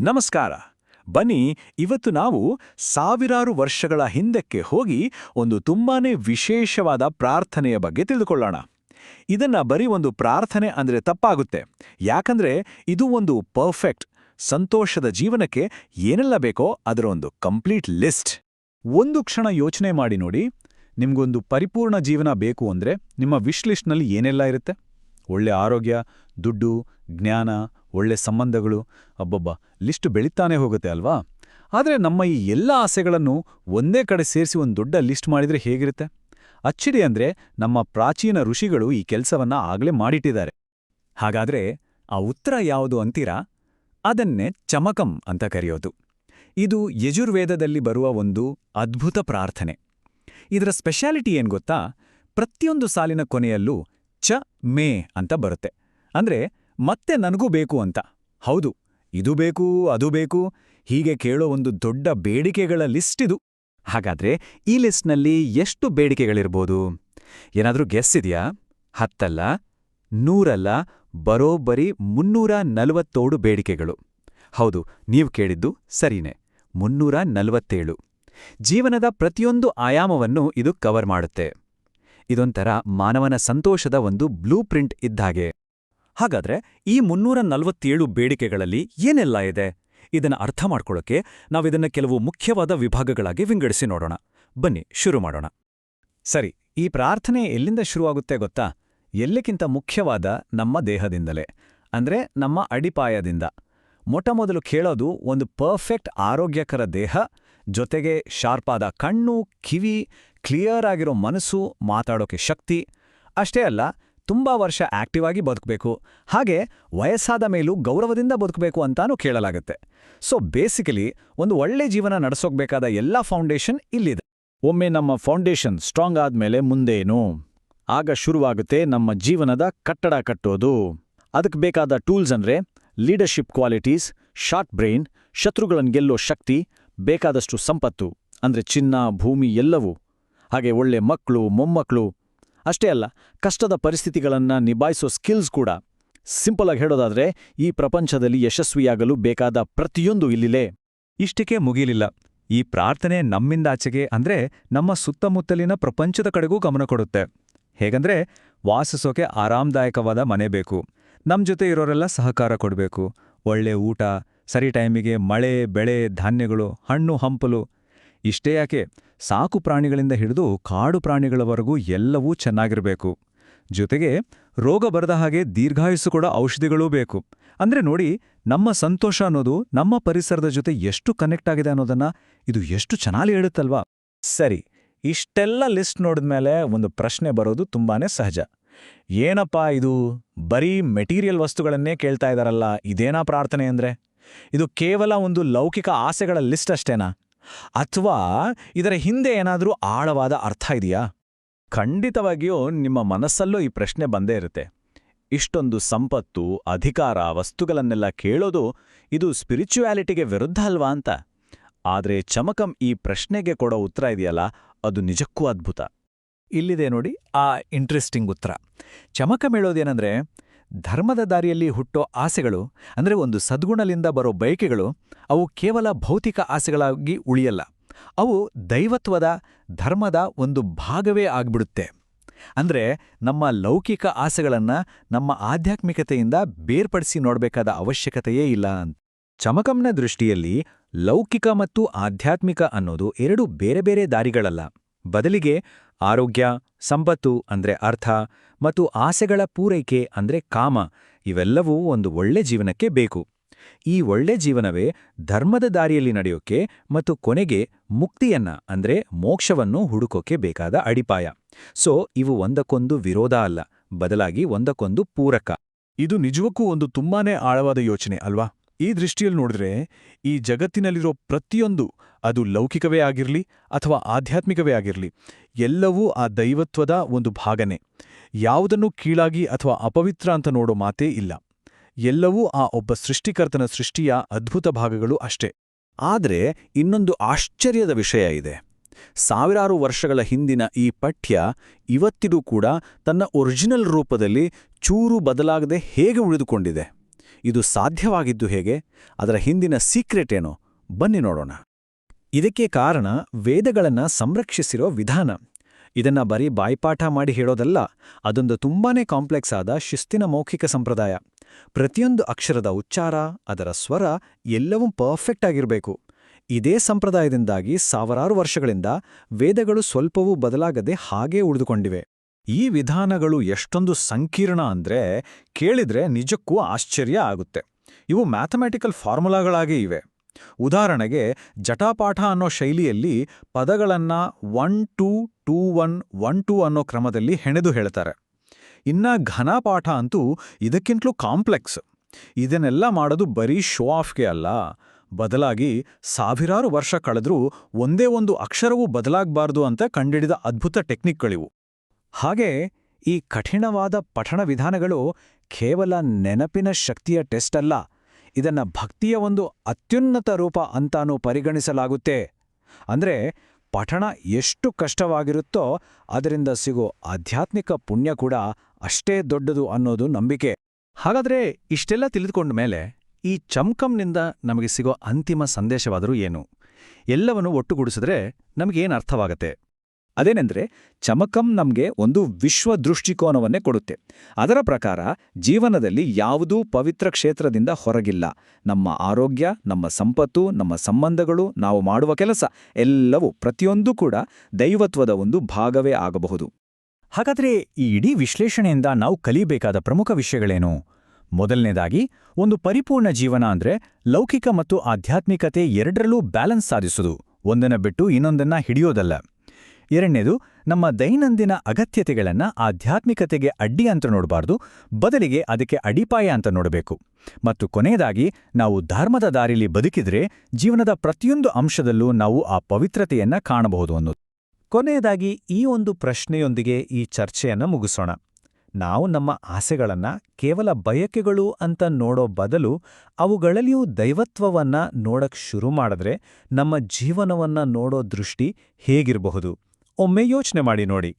ನಮಸ್ಕಾರ. ಬನ್ನಿ, ಇವತ್ತು ನಾವು ಸಾವಿರಾರು ವರ್ಷಗಳ ಹಿಂದಕ್ಕೆ ಹೋಗಿ ಒಂದು ತುಂಬಾನೇ ವಿಶೇಷವಾದ ಪ್ರಾರ್ಥನೆಯ ಬಗ್ಗೆ ತಿಳಿದುಕೊಳ್ಳೋಣ. ಇದನ್ನ ಬರೀ ಒಂದು ಪ್ರಾರ್ಥನೆ ಅಂದ್ರೆ ತಪ್ಪಾಗುತ್ತೆ. ಯಾಕಂದ್ರೆ ಇದು ಒಂದು ಪರ್ಫೆಕ್ಟ್, ಸಂತೋಷದ ಜೀವನಕ್ಕೆ ಏನೆಲ್ಲ ಬೇಕೋ ಅದರ ಒಂದು ಕಂಪ್ಲೀಟ್ ಲಿಸ್ಟ್. ಒಂದು ಕ್ಷಣ ಯೋಚನೆ ಮಾಡಿ ನೋಡಿ, ನಿಮ್ಗೊಂದು ಪರಿಪೂರ್ಣ ಜೀವನ ಬೇಕು ಅಂದ್ರೆ ನಿಮ್ಮ ವಿಶ್ ಲಿಸ್ಟ್ನಲ್ಲಿ ಏನೆಲ್ಲ ಇರುತ್ತೆ? ಒಳ್ಳೆ ಆರೋಗ್ಯ, ದುಡ್ಡು, ಜ್ಞಾನ ಒಳ್ಳೆ ಸಂಬಂಧಗಳು, ಅಬ್ಬಬ್ಬ, ಲಿಸ್ಟ್ ಬೆಳೀತಾನೆ ಹೋಗುತ್ತೆ ಅಲ್ವಾ? ಆದರೆ ನಮ್ಮ ಈ ಎಲ್ಲ ಆಸೆಗಳನ್ನು ಒಂದೇ ಕಡೆ ಸೇರಿಸಿ ಒಂದು ದೊಡ್ಡ ಲಿಸ್ಟ್ ಮಾಡಿದ್ರೆ ಹೇಗಿರುತ್ತೆ? ಅಚ್ಚಿಡಿ ಅಂದ್ರೆ ನಮ್ಮ ಪ್ರಾಚೀನ ಋಷಿಗಳು ಈ ಕೆಲಸವನ್ನ ಆಗಲೇ ಮಾಡಿಟ್ಟಿದ್ದಾರೆ. ಹಾಗಾದ್ರೆ ಆ ಉತ್ತರ ಯಾವುದು ಅಂತೀರಾ? ಅದನ್ನೇ ಚಮಕಂ ಅಂತ ಕರೆಯೋದು. ಇದು ಯಜುರ್ವೇದದಲ್ಲಿ ಬರುವ ಒಂದು ಅದ್ಭುತ ಪ್ರಾರ್ಥನೆ. ಇದರ ಸ್ಪೆಷಾಲಿಟಿ ಏನ್ ಗೊತ್ತಾ? ಪ್ರತಿಯೊಂದು ಸಾಲಿನ ಕೊನೆಯಲ್ಲೂ ಚ ಮೇ ಅಂತ ಬರುತ್ತೆ. ಅಂದ್ರೆ ಮತ್ತೆ ನನಗೂ ಬೇಕು ಅಂತ. ಹೌದು, ಇದು ಬೇಕು, ಅದು ಬೇಕು, ಹೀಗೆ ಕೇಳೋ ಒಂದು ದೊಡ್ಡ ಬೇಡಿಕೆಗಳ ಲಿಸ್ಟ್ ಇದು. ಹಾಗಾದ್ರೆ ಈ ಲಿಸ್ಟ್ನಲ್ಲಿ ಎಷ್ಟು ಬೇಡಿಕೆಗಳಿರ್ಬೋದು? ಏನಾದರೂ ಗೆಸ್ ಇದೆಯಾ? ಹತ್ತಲ್ಲ, ನೂರಲ್ಲ, ಬರೋಬ್ಬರಿ ಮುನ್ನೂರ ನಲವತ್ತೋಡು ಬೇಡಿಕೆಗಳು. ಹೌದು, ನೀವು ಕೇಳಿದ್ದು ಸರಿನೇ, ಮುನ್ನೂರ ನಲವತ್ತೇಳು. ಜೀವನದ ಪ್ರತಿಯೊಂದು ಆಯಾಮವನ್ನು ಇದು ಕವರ್ ಮಾಡುತ್ತೆ. ಇದೊಂಥರ ಮಾನವನ ಸಂತೋಷದ ಒಂದು ಬ್ಲೂ ಪ್ರಿಂಟ್ ಇದ್ದಾಗೆ ಹಾಗಾದ್ರೆ ಈ ಮುನ್ನೂರ ನಲವತ್ತೇಳು ಬೇಡಿಕೆಗಳಲ್ಲಿ ಏನೆಲ್ಲ ಇದೆ? ಇದನ್ನ ಅರ್ಥ ಮಾಡ್ಕೊಳ್ಳೋಕೆ ನಾವಿದನ್ನ ಕೆಲವು ಮುಖ್ಯವಾದ ವಿಭಾಗಗಳಾಗಿ ವಿಂಗಡಿಸಿ ನೋಡೋಣ. ಬನ್ನಿ, ಶುರು ಮಾಡೋಣ. ಸರಿ, ಈ ಪ್ರಾರ್ಥನೆ ಎಲ್ಲಿಂದ ಶುರುವಾಗುತ್ತೆ ಗೊತ್ತಾ? ಎಲ್ಲಕ್ಕಿಂತ ಮುಖ್ಯವಾದ ನಮ್ಮ ದೇಹದಿಂದಲೇ, ಅಂದ್ರೆ ನಮ್ಮ ಅಡಿಪಾಯದಿಂದ. ಮೊಟ್ಟಮೊದಲು ಕೇಳೋದು ಒಂದು ಪರ್ಫೆಕ್ಟ್ ಆರೋಗ್ಯಕರ ದೇಹ, ಜೊತೆಗೆ ಶಾರ್ಪಾದ ಕಣ್ಣು, ಕಿವಿ, ಕ್ಲಿಯರ್ ಆಗಿರೋ ಮನಸ್ಸು, ಮಾತಾಡೋಕೆ ಶಕ್ತಿ. ಅಷ್ಟೇ ಅಲ್ಲ ತುಂಬಾ ವರ್ಷ ಆಕ್ಟಿವ್ ಆಗಿ ಬದುಕಬೇಕು. ಹಾಗೆ ವಯಸ್ಸಾದ ಮೇಲೂ ಗೌರವದಿಂದ ಬದುಕಬೇಕು ಅಂತಾನೂ ಕೇಳಲಾಗುತ್ತೆ. ಸೊ ಬೇಸಿಕಲಿ ಒಂದು ಒಳ್ಳೆ ಜೀವನ ನಡೆಸೋಗ್ಬೇಕಾದ ಎಲ್ಲ ಫೌಂಡೇಶನ್ ಇಲ್ಲಿದೆ. ಒಮ್ಮೆ ನಮ್ಮ ಫೌಂಡೇಶನ್ ಸ್ಟ್ರಾಂಗ್ ಆದ್ಮೇಲೆ ಮುಂದೇನು? ಆಗ ಶುರುವಾಗುತ್ತೆ ನಮ್ಮ ಜೀವನದ ಕಟ್ಟಡ ಕಟ್ಟೋದು. ಅದಕ್ಕೆ ಬೇಕಾದ ಟೂಲ್ಸ್ ಅಂದ್ರೆ ಲೀಡರ್ಶಿಪ್ ಕ್ವಾಲಿಟೀಸ್ ಶಾರ್ಟ್ ಬ್ರೈನ್ ಶತ್ರುಗಳನ್ನು ಗೆಲ್ಲೋ ಶಕ್ತಿ, ಬೇಕಾದಷ್ಟು ಸಂಪತ್ತು ಅಂದ್ರೆ ಚಿನ್ನ, ಭೂಮಿ ಎಲ್ಲವೂ. ಹಾಗೆ ಒಳ್ಳೆ ಮಕ್ಕಳು, ಮೊಮ್ಮಕ್ಕಳು ಅಷ್ಟೇ ಅಲ್ಲ, ಕಷ್ಟದ ಪರಿಸ್ಥಿತಿಗಳನ್ನು ನಿಭಾಯಿಸೋ ಸ್ಕಿಲ್ಸ್ ಕೂಡ. ಸಿಂಪಲ್ ಆಗಿ ಹೇಳೋದಾದ್ರೆ, ಈ ಪ್ರಪಂಚದಲ್ಲಿ ಯಶಸ್ವಿಯಾಗಲು ಬೇಕಾದ ಪ್ರತಿಯೊಂದು ಇಲ್ಲಿಲೇ. ಇಷ್ಟಕ್ಕೆ ಮುಗಿಲಿಲ್ಲ. ಈ ಪ್ರಾರ್ಥನೆ ನಮ್ಮಿಂದಾಚೆಗೆ ಅಂದ್ರೆ ನಮ್ಮ ಸುತ್ತಮುತ್ತಲಿನ ಪ್ರಪಂಚದ ಕಡೆಗೂ ಗಮನ ಕೊಡುತ್ತೆ. ಹೇಗಂದ್ರೆ, ವಾಸಿಸೋಕೆ ಆರಾಮದಾಯಕವಾದ ಮನೆ ಬೇಕು. ನಮ್ಮ ಜೊತೆ ಇರೋರೆಲ್ಲ ಸಹಕಾರ ಕೊಡಬೇಕು. ಒಳ್ಳೆ ಊಟ, ಸರಿ ಟೈಮಿಗೆ ಮಳೆ, ಬೆಳೆ, ಧಾನ್ಯಗಳು, ಹಣ್ಣು, ಹಂಪಲು. ಇಷ್ಟೇ ಯಾಕೆ? ಸಾಕು ಪ್ರಾಣಿಗಳಿಂದ ಹಿಡಿದು ಕಾಡು ಪ್ರಾಣಿಗಳವರೆಗೂ ಎಲ್ಲವೂ ಚೆನ್ನಾಗಿರಬೇಕು. ಜೊತೆಗೆ ರೋಗ ಬರದ ಹಾಗೆ ದೀರ್ಘಾಯುಸ್ಸು ಕೂಡ ಔಷಧಿಗಳೂ ಬೇಕು. ಅಂದ್ರೆ ನೋಡಿ, ನಮ್ಮ ಸಂತೋಷ ಅನ್ನೋದು ನಮ್ಮ ಪರಿಸರದ ಜೊತೆ ಎಷ್ಟು ಕನೆಕ್ಟ್ ಆಗಿದೆ ಅನ್ನೋದನ್ನ ಇದು ಎಷ್ಟು ಚೆನ್ನಾಗಿ ಹೇಳುತ್ತಲ್ವಾ? ಸರಿ, ಇಷ್ಟೆಲ್ಲ ಲಿಸ್ಟ್ ನೋಡಿದ್ಮೇಲೆ ಒಂದು ಪ್ರಶ್ನೆ ಬರೋದು ತುಂಬಾನೇ ಸಹಜ. ಏನಪ್ಪಾ ಇದು? ಬರೀ ಮೆಟೀರಿಯಲ್ ವಸ್ತುಗಳನ್ನೇ ಕೇಳ್ತಾ ಇದಾರಲ್ಲ, ಇದೇನಾ ಪ್ರಾರ್ಥನೆ ಅಂದ್ರೆ? ಇದು ಕೇವಲ ಒಂದು ಲೌಕಿಕ ಆಸೆಗಳ ಲಿಸ್ಟ್ ಅಷ್ಟೇನಾ? ಅಥವಾ ಇದರ ಹಿಂದೆ ಏನಾದರೂ ಆಳವಾದ ಅರ್ಥ ಇದೆಯಾ? ಖಂಡಿತವಾಗಿಯೂ ನಿಮ್ಮ ಮನಸ್ಸಲ್ಲೂ ಈ ಪ್ರಶ್ನೆ ಬಂದೇ ಇರುತ್ತೆ. ಇಷ್ಟೊಂದು ಸಂಪತ್ತು, ಅಧಿಕಾರ, ವಸ್ತುಗಳನ್ನೆಲ್ಲ ಕೇಳೋದು ಇದು ಸ್ಪಿರಿಚುಯಾಲಿಟಿಗೆ ವಿರುದ್ಧ ಅಲ್ವಾ ಅಂತ. ಆದ್ರೆ ಚಮಕಂ ಈ ಪ್ರಶ್ನೆಗೆ ಕೊಡೋ ಉತ್ತರ ಇದೆಯಲ್ಲ, ಅದು ನಿಜಕ್ಕೂ ಅದ್ಭುತ. ಇಲ್ಲಿದೆ ನೋಡಿ ಆ ಇಂಟ್ರೆಸ್ಟಿಂಗ್ ಉತ್ತರ. ಚಮಕಂ ಹೇಳೋದೇನೆಂದ್ರೆ ಧರ್ಮದ ದಾರಿಯಲ್ಲಿ ಹುಟ್ಟೋ ಆಸೆಗಳು, ಅಂದ್ರೆ ಒಂದು ಸದ್ಗುಣಲಿಂದ ಬರೋ ಬಯಕೆಗಳು, ಅವು ಕೇವಲ ಭೌತಿಕ ಆಸೆಗಳಾಗಿ ಉಳಿಯಲ್ಲ. ಅವು ದೈವತ್ವದ, ಧರ್ಮದ ಒಂದು ಭಾಗವೇ ಆಗ್ಬಿಡುತ್ತೆ. ಅಂದ್ರೆ ನಮ್ಮ ಲೌಕಿಕ ಆಸೆಗಳನ್ನು ನಮ್ಮ ಆಧ್ಯಾತ್ಮಿಕತೆಯಿಂದ ಬೇರ್ಪಡಿಸಿ ನೋಡಬೇಕಾದ ಅವಶ್ಯಕತೆಯೇ ಇಲ್ಲ ಅಂತ. ಚಮಕಂನ ದೃಷ್ಟಿಯಲ್ಲಿ ಲೌಕಿಕ ಮತ್ತು ಆಧ್ಯಾತ್ಮಿಕ ಅನ್ನೋದು ಎರಡು ಬೇರೆ ಬೇರೆ ದಾರಿಗಳಲ್ಲ. ಬದಲಿಗೆ ಆರೋಗ್ಯ, ಸಂಪತ್ತು ಅಂದ್ರೆ ಅರ್ಥ ಮತ್ತು ಆಸೆಗಳ ಪೂರೈಕೆ ಅಂದ್ರೆ ಕಾಮ ಇವೆಲ್ಲವೂ ಒಂದು ಒಳ್ಳೆ ಜೀವನಕ್ಕೆ ಬೇಕು. ಈ ಒಳ್ಳೆ ಜೀವನವೇ ಧರ್ಮದ ದಾರಿಯಲ್ಲಿ ನಡೆಯೋಕೆ ಮತ್ತು ಕೊನೆಗೆ ಮುಕ್ತಿಯನ್ನ ಅಂದ್ರೆ ಮೋಕ್ಷವನ್ನು ಹುಡುಕೋಕೆ ಬೇಕಾದ ಅಡಿಪಾಯ. ಸೊ, ಇವು ಒಂದಕ್ಕೊಂದು ವಿರೋಧ ಅಲ್ಲ, ಬದಲಾಗಿ ಒಂದಕ್ಕೊಂದು ಪೂರಕ. ಇದು ನಿಜವಕ್ಕೂ ಒಂದು ತುಂಬಾನೇ ಆಳವಾದ ಯೋಚನೆ ಅಲ್ವಾ? ಈ ದೃಷ್ಟಿಯಲ್ಲಿ ನೋಡಿದ್ರೆ ಈ ಜಗತ್ತಿನಲ್ಲಿರೋ ಪ್ರತಿಯೊಂದು ಅದು ಲೌಕಿಕವೇ ಆಗಿರಲಿ ಅಥವಾ ಆಧ್ಯಾತ್ಮಿಕವೇ ಆಗಿರಲಿ, ಎಲ್ಲವೂ ಆ ದೈವತ್ವದ ಒಂದು ಭಾಗನೆ. ಯಾವುದನ್ನು ಕೀಳಾಗಿ ಅಥವಾ ಅಪವಿತ್ರ ಅಂತ ನೋಡೋ ಮಾತೇ ಇಲ್ಲ. ಎಲ್ಲವೂ ಆ ಒಬ್ಬ ಸೃಷ್ಟಿಕರ್ತನ ಸೃಷ್ಟಿಯ ಅದ್ಭುತ ಭಾಗಗಳು ಅಷ್ಟೇ. ಆದರೆ ಇನ್ನೊಂದು ಆಶ್ಚರ್ಯದ ವಿಷಯ ಇದೆ. ಸಾವಿರಾರು ವರ್ಷಗಳ ಹಿಂದಿನ ಈ ಪಠ್ಯ ಇವತ್ತಿಗೂ ಕೂಡ ತನ್ನ ಒರಿಜಿನಲ್ ರೂಪದಲ್ಲಿ ಚೂರು ಬದಲಾಗದೆ ಹೇಗೆ ಉಳಿದುಕೊಂಡಿದೆ? ಇದು ಸಾಧ್ಯವಾಗಿದ್ದು ಹೇಗೆ? ಅದರ ಹಿಂದಿನ ಸೀಕ್ರೆಟ್ ಏನೋ? ಬನ್ನಿ ನೋಡೋಣ. ಇದಕ್ಕೆ ಕಾರಣ ವೇದಗಳನ್ನ ಸಂರಕ್ಷಿಸಿರೋ ವಿಧಾನ. ಇದನ್ನ ಬರೀ ಬಾಯ್ಪಾಠ ಮಾಡಿ ಹೇಳೋದಲ್ಲ, ಅದೊಂದು ತುಂಬಾನೇ ಕಾಂಪ್ಲೆಕ್ಸ್ ಆದ ಶಿಸ್ತಿನ ಮೌಖಿಕ ಸಂಪ್ರದಾಯ. ಪ್ರತಿಯೊಂದು ಅಕ್ಷರದ ಉಚ್ಚಾರ, ಅದರ ಸ್ವರ ಎಲ್ಲವೂ ಪರ್ಫೆಕ್ಟ್ ಆಗಿರಬೇಕು. ಇದೇ ಸಂಪ್ರದಾಯದಿಂದಾಗಿ ಸಾವಿರಾರು ವರ್ಷಗಳಿಂದ ವೇದಗಳು ಸ್ವಲ್ಪವೂ ಬದಲಾಗದೆ ಹಾಗೇ ಉಳಿದುಕೊಂಡಿವೆ. ಈ ವಿಧಾನಗಳು ಎಷ್ಟೊಂದು ಸಂಕೀರ್ಣ ಅಂದ್ರೆ ಕೇಳಿದ್ರೆ ನಿಜಕ್ಕೂ ಆಶ್ಚರ್ಯ ಆಗುತ್ತೆ. ಇವು ಮ್ಯಾಥಮೆಟಿಕಲ್ ಫಾರ್ಮುಲಾಗಳಾಗಿ ಇವೆ. ಉದಾಹರಣೆಗೆ ಜಟಾಪಾಠ ಅನ್ನೋ ಶೈಲಿಯಲ್ಲಿ ಪದಗಳನ್ನ one, two two, one one, two ಅನ್ನೋ ಕ್ರಮದಲ್ಲಿ ಹೆಣೆದು ಹೇಳ್ತಾರೆ. ಇನ್ನ ಘನಪಾಠ ಅಂತೂ ಇದಕ್ಕಿಂತಲೂ ಕಾಂಪ್ಲೆಕ್ಸ್. ಇದನ್ನೆಲ್ಲ ಮಾಡೋದು ಬರೀ ಶೋ ಆಫ್ಗೆ ಅಲ್ಲ. ಬದಲಾಗಿ ಸಾವಿರಾರು ವರ್ಷ ಕಳೆದ್ರೂ ಒಂದೇ ಒಂದು ಅಕ್ಷರವೂ ಬದಲಾಗಬಾರ್ದು ಅಂತ ಕಂಡಿಡಿದ ಅದ್ಭುತ ಟೆಕ್ನಿಕ್ಗಳಿವು. ಹಾಗೆ ಈ ಕಠಿಣವಾದ ಪಠಣ ವಿಧಾನಗಳು ಕೇವಲ ನೆನಪಿನ ಶಕ್ತಿಯ ಟೆಸ್ಟ್ ಅಲ್ಲ, ಇದನ್ನ ಭಕ್ತಿಯ ಒಂದು ಅತ್ಯುನ್ನತ ರೂಪ ಅಂತಾನೂ ಪರಿಗಣಿಸಲಾಗುತ್ತೆ. ಅಂದ್ರೆ ಪಠಣ ಎಷ್ಟು ಕಷ್ಟವಾಗಿರುತ್ತೋ ಅದರಿಂದ ಸಿಗೋ ಆಧ್ಯಾತ್ಮಿಕ ಪುಣ್ಯ ಕೂಡ ಅಷ್ಟೇ ದೊಡ್ಡದು ಅನ್ನೋದು ನಂಬಿಕೆ. ಹಾಗಾದ್ರೆ ಇಷ್ಟೆಲ್ಲ ತಿಳಿದುಕೊಂಡ ಮೇಲೆ ಈ ಚಮ್ಕಂನಿಂದ ನಮಗೆ ಸಿಗೋ ಅಂತಿಮ ಸಂದೇಶವಾದರೂ ಏನು? ಎಲ್ಲವನ್ನು ಒಟ್ಟುಗೂಡಿಸಿದ್ರೆ ನಮಗೇನು ಅರ್ಥವಾಗತ್ತೆ? ಅದೇನೆಂದ್ರೆ ಚಮಕಂ ನಮಗೆ ಒಂದು ವಿಶ್ವ ದೃಷ್ಟಿಕೋನವನ್ನೇ ಕೊಡುತ್ತೆ. ಅದರ ಪ್ರಕಾರ ಜೀವನದಲ್ಲಿ ಯಾವುದೂ ಪವಿತ್ರ ಕ್ಷೇತ್ರದಿಂದ ಹೊರಗಿಲ್ಲ. ನಮ್ಮ ಆರೋಗ್ಯ, ನಮ್ಮ ಸಂಪತ್ತು, ನಮ್ಮ ಸಂಬಂಧಗಳು, ನಾವು ಮಾಡುವ ಕೆಲಸ ಎಲ್ಲವೂ ಪ್ರತಿಯೊಂದೂ ಕೂಡ ದೈವತ್ವದ ಒಂದು ಭಾಗವೇ ಆಗಬಹುದು. ಹಾಗಾದ್ರೆ ಈ ಇಡೀ ವಿಶ್ಲೇಷಣೆಯಿಂದ ನಾವು ಕಲಿಯಬೇಕಾದ ಪ್ರಮುಖ ವಿಷಯಗಳೇನು? ಮೊದಲನೇದಾಗಿ, ಒಂದು ಪರಿಪೂರ್ಣ ಜೀವನ ಅಂದ್ರೆ ಲೌಕಿಕ ಮತ್ತು ಆಧ್ಯಾತ್ಮಿಕತೆ ಎರಡರಲ್ಲೂ ಬ್ಯಾಲೆನ್ಸ್ ಸಾಧಿಸುವುದು ಒಂದನ್ನ ಬಿಟ್ಟು ಇನ್ನೊಂದನ್ನ ಹಿಡಿಯೋದಲ್ಲ. ಎರಡನೇದು, ನಮ್ಮ ದೈನಂದಿನ ಅಗತ್ಯತೆಗಳನ್ನು ಆಧ್ಯಾತ್ಮಿಕತೆಗೆ ಅಡ್ಡಿ ಅಂತ ನೋಡಬಾರ್ದು, ಬದಲಿಗೆ ಅದಕ್ಕೆ ಅಡಿಪಾಯ ಅಂತ ನೋಡಬೇಕು. ಮತ್ತು ಕೊನೆಯದಾಗಿ, ನಾವು ಧರ್ಮದ ದಾರಿಲಿ ಬದುಕಿದ್ರೆ ಜೀವನದ ಪ್ರತಿಯೊಂದು ಅಂಶದಲ್ಲೂ ನಾವು ಆ ಪವಿತ್ರತೆಯನ್ನ ಕಾಣಬಹುದು ಅನ್ನೋದು. ಕೊನೆಯದಾಗಿ, ಈ ಒಂದು ಪ್ರಶ್ನೆಯೊಂದಿಗೆ ಈ ಚರ್ಚೆಯನ್ನು ಮುಗಿಸೋಣ. ನಾವು ನಮ್ಮ ಆಸೆಗಳನ್ನ ಕೇವಲ ಬಯಕೆಗಳು ಅಂತ ನೋಡೋ ಬದಲು ಅವುಗಳಲ್ಲಿಯೂ ದೈವತ್ವವನ್ನ ನೋಡಕ್ ಶುರು ಮಾಡಿದ್ರೆ ನಮ್ಮ ಜೀವನವನ್ನ ನೋಡೋ ದೃಷ್ಟಿ ಹೇಗಿರಬಹುದು? ಒಮ್ಮೆ ಯೋಚನೆ ಮಾಡಿ ನೋಡಿ.